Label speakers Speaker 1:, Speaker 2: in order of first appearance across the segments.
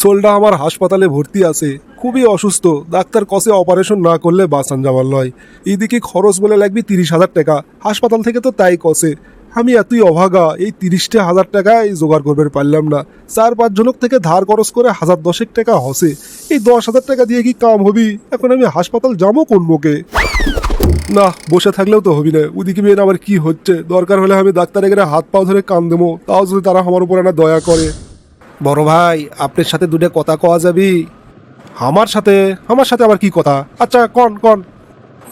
Speaker 1: সোলটা আমার হাসপাতালে ভর্তি আছে। খুবই অসুস্থ। ডাক্তার কসে অপারেশন না করলে বাঁচান যাওয়ার লয় এইদিকে খরচ বলে লাগবে তিরিশ হাজার টাকা। হাসপাতাল থেকে তো তাই কসে। আমি এতই অভাগা, এই তিরিশটা হাজার টাকায় জোগাড় করবে পারলাম না। চার পাঁচ জনক থেকে ধার খরচ করে হাজার দশেক টাকা হসে। এই দশ হাজার টাকা দিয়ে কি কাম হবি? এখন আমি হাসপাতাল যাব কোন মুখে না, বসে থাকলেও তো হবি না। ওদিকে মেয়ে আবার কি হচ্ছে? দরকার হলে আমি ডাক্তারে গেলে হাত পাও ধরে কান দেবো। তাও যদি তারা আমার উপর একটা দয়া করে। বড় ভাই, আপনার সাথে দুটো কথা কওয়া যাবি। আমার সাথে? আমার সাথে আবার কি কথা? আচ্ছা কন কন।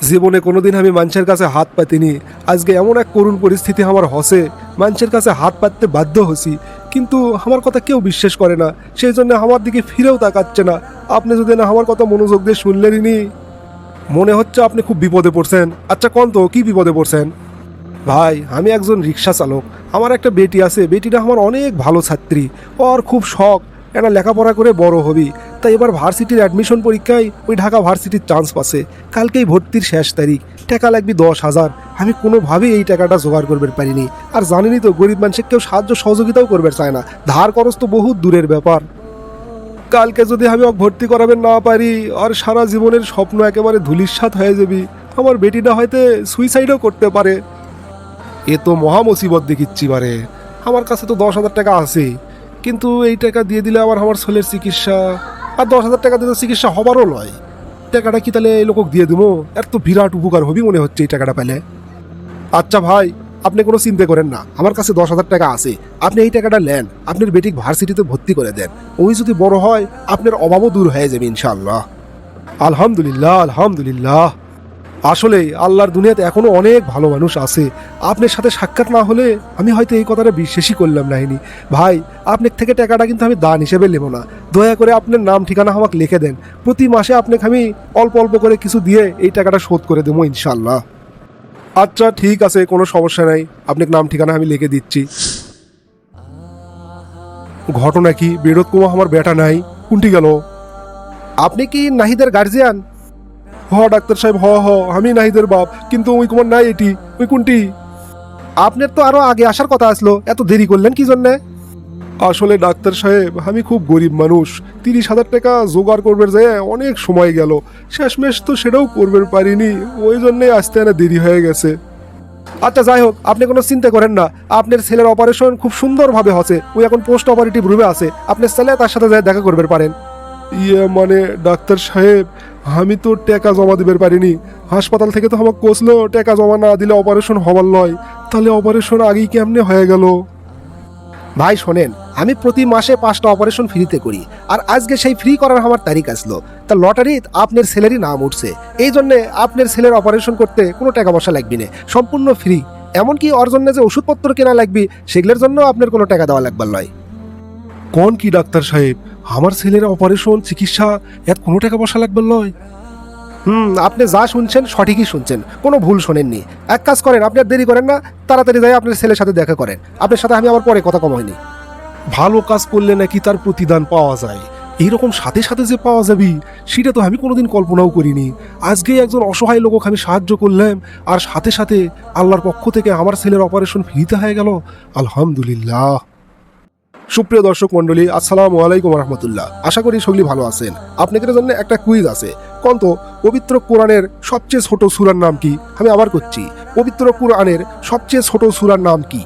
Speaker 1: জীবনে কোনোদিন আমি মানুষের কাছে হাত পাতিনি। আজকে এমন এক করুণ পরিস্থিতি আমার হসে। মানুষের কাছে হাত পাততে বাধ্য হছি কিন্তু আমার কথা কেউ বিশ্বাস করে না। সেই জন্য আমার দিকে ফিরেও তাকাচ্ছে না। আপনি যদি না আমার কথা মনোযোগ দিয়ে শুনলেনই মনে হচ্ছে আপনি খুব বিপদে পড়ছেন। আচ্ছা কন তো, কী বিপদে পড়ছেন? ভাই, আমি একজন রিক্সা চালক। আমার একটা বেটি আছে, বেটিটা আমার অনেক ভালো ছাত্রী। ওর খুব শখ, একটা লেখাপড়া করে বড় হবি। তাই এবার ভার্সিটির অ্যাডমিশন পরীক্ষায় ওই ঢাকা ভার্সিটির চান্স পাছে কালকেই ভর্তির শেষ তারিখ, টাকা লাগবে দশ হাজার। আমি কোনোভাবেই এই টাকাটা জোগাড় করবে পারিনি। আর জানেনই তো, গরিব মানুষের কেউ সাহায্য সহযোগিতাও করবে চায় না। ধার খরচ তো বহুত দূরের ব্যাপার। কালকে যদি আমি ওকে ভর্তি করাবেন না পারি, আর সারা জীবনের স্বপ্ন একেবারে ধুলিস্বাত হয়ে যাবি। আমার বেটিটা হয়তো সুইসাইডও করতে পারে। এ তো মহা মুসিবত দেখিচ্ছি বারে। আমার কাছে তো দশ হাজার টাকা আছে, কিন্তু এই টাকা দিয়ে দিলে আবার আমার ছেলের চিকিৎসা, আর দশ হাজার টাকা দিলে চিকিৎসা হবারও নয়। টাকাটা কি তাহলে এই লোক দিয়ে দেবো এর তো বিরাট উপকার হবি মনে হচ্ছে এই টাকাটা পেলে। আচ্ছা ভাই, আপনি কোনো চিন্তা করেন না, আমার কাছে দশ হাজার টাকা আছে, আপনি এই টাকাটা নেন, আপনার বেটিক ভার্সিটিতে ভর্তি করে দেন। ওই যদি বড় হয়, আপনার অভাবও দূর হয়ে যাবে ইনশাল্লাহ আলহামদুলিল্লাহ আলহামদুলিল্লাহ। আসলে আল্লাহর দুনিয়াতে এখনও অনেক ভালো মানুষ আছে। আপনার সাথে সাক্ষাৎ না হলে আমি হয়তো এই কথাটা বিশ্বাসই করলাম নাহিনি ভাই, আপনার থেকে টাকাটা কিন্তু আমি দান হিসেবে নেব না। দয়া করে আপনার নাম, ঠিকানা আমাকে লিখে দেন। প্রতি মাসে আপনাকে আমি অল্প অল্প করে কিছু দিয়ে এই টাকাটা শোধ করে দেবো ইনশাল্লাহ আচ্ছা ঠিক আছে, কোনো সমস্যা নাই। আপনার নাম, ঠিকানা আমি লিখে দিচ্ছি। ঘটনা কি? বেরোত কুমা আমার বেটা নাই। কোনটি গেল? আপনি কি নাহিদের গার্জিয়ান হ ডাক্তার সাহেব হ হ আমি নাহিদের বাপ কিন্তু ওই কুমার নাই এটি। ওই কোনটি? আপনার তো আরও আগে আসার কথা আসলো এত দেরি করলেন কি জন্যে? আসলে ডাক্তার সাহেব আমি খুব গরিব মানুষ। তিরিশ হাজার টাকা জোগাড় করবে যে অনেক সময় গেল। শেষমেশ তো সেটাও করবে পারিনি ওই জন্যে আসতে না দেরি হয়ে গেছে। আচ্ছা যাই হোক আপনি কোনো চিন্তা করেন না। আপনার ছেলের অপারেশন খুব সুন্দরভাবে হচ্ছে। ওই এখন পোস্ট অপারেটিভ রুমে আছে। আপনার ছেলে তার সাথে দেখা করবে পারেন। ইয়ে মানে ডাক্তার সাহেব আমি তো টাকা জমা দিতে পারিনি। হাসপাতাল থেকে তো আমাকে কোসলো টাকা জমা না দিলে অপারেশন হবার নয়। তাহলে অপারেশন আগেই কেমনে হয়ে গেল? ভাই শোনেন আমি প্রতি মাসে পাঁচটা অপারেশন ফ্রিতে করি আর আজকে সেই ফ্রি করার আমার তারিখ আসলো। তা লটারি আপনার ছেলেরই নাম উঠছে। এই জন্যে আপনার ছেলের অপারেশন করতে কোনো টাকা পয়সা লাগবে না সম্পূর্ণ ফ্রি। এমনকি ওর জন্য যে ওষুধপত্র কেনা লাগবে সেগুলোর জন্য আপনার কোনো টাকা দেওয়া লাগবার নয়। কোন কি ডাক্তার সাহেব? আমার ছেলের অপারেশন চিকিৎসা এত কোনো টাকা পয়সা লাগবে নয় হুম আপনি যা শুনছেন সঠিকই শুনছেন। কোনো ভুল শোনেননি। এক কাজ করেন আপনি আর দেরি করেন না তাড়াতাড়ি যাই আপনার ছেলের সাথে দেখা করেন। আপনার সাথে আমি আবার পরে কথা কম হয়নি ভালো কাজ করলে নাকি তার প্রতিদান পাওয়া যায়। এইরকম সাথে সাথে যে পাওয়া যাবে সেটা তো আমি কোনোদিন কল্পনাও করিনি। আজকেই একজন অসহায় লোক আমি সাহায্য করলাম আর সাথে সাথে আল্লাহর পক্ষ থেকে আমার ছেলের অপারেশন ফ্রিতে হয়ে গেল। আলহামদুলিল্লাহ। সুপ্রিয় দর্শক মন্ডলী আসসালামু আলাইকুম রহমতুল্লাহ। আশা করি সকলি ভালো আছেন। আপনাদের জন্য একটা কুইজ আছে। কন্ত, পবিত্র কোরআনের সবচেয়ে ছোট সুরার নাম কি? আমি আবার করছি। পবিত্র কোরআনের সবচেয়ে ছোট সুরার নাম কি?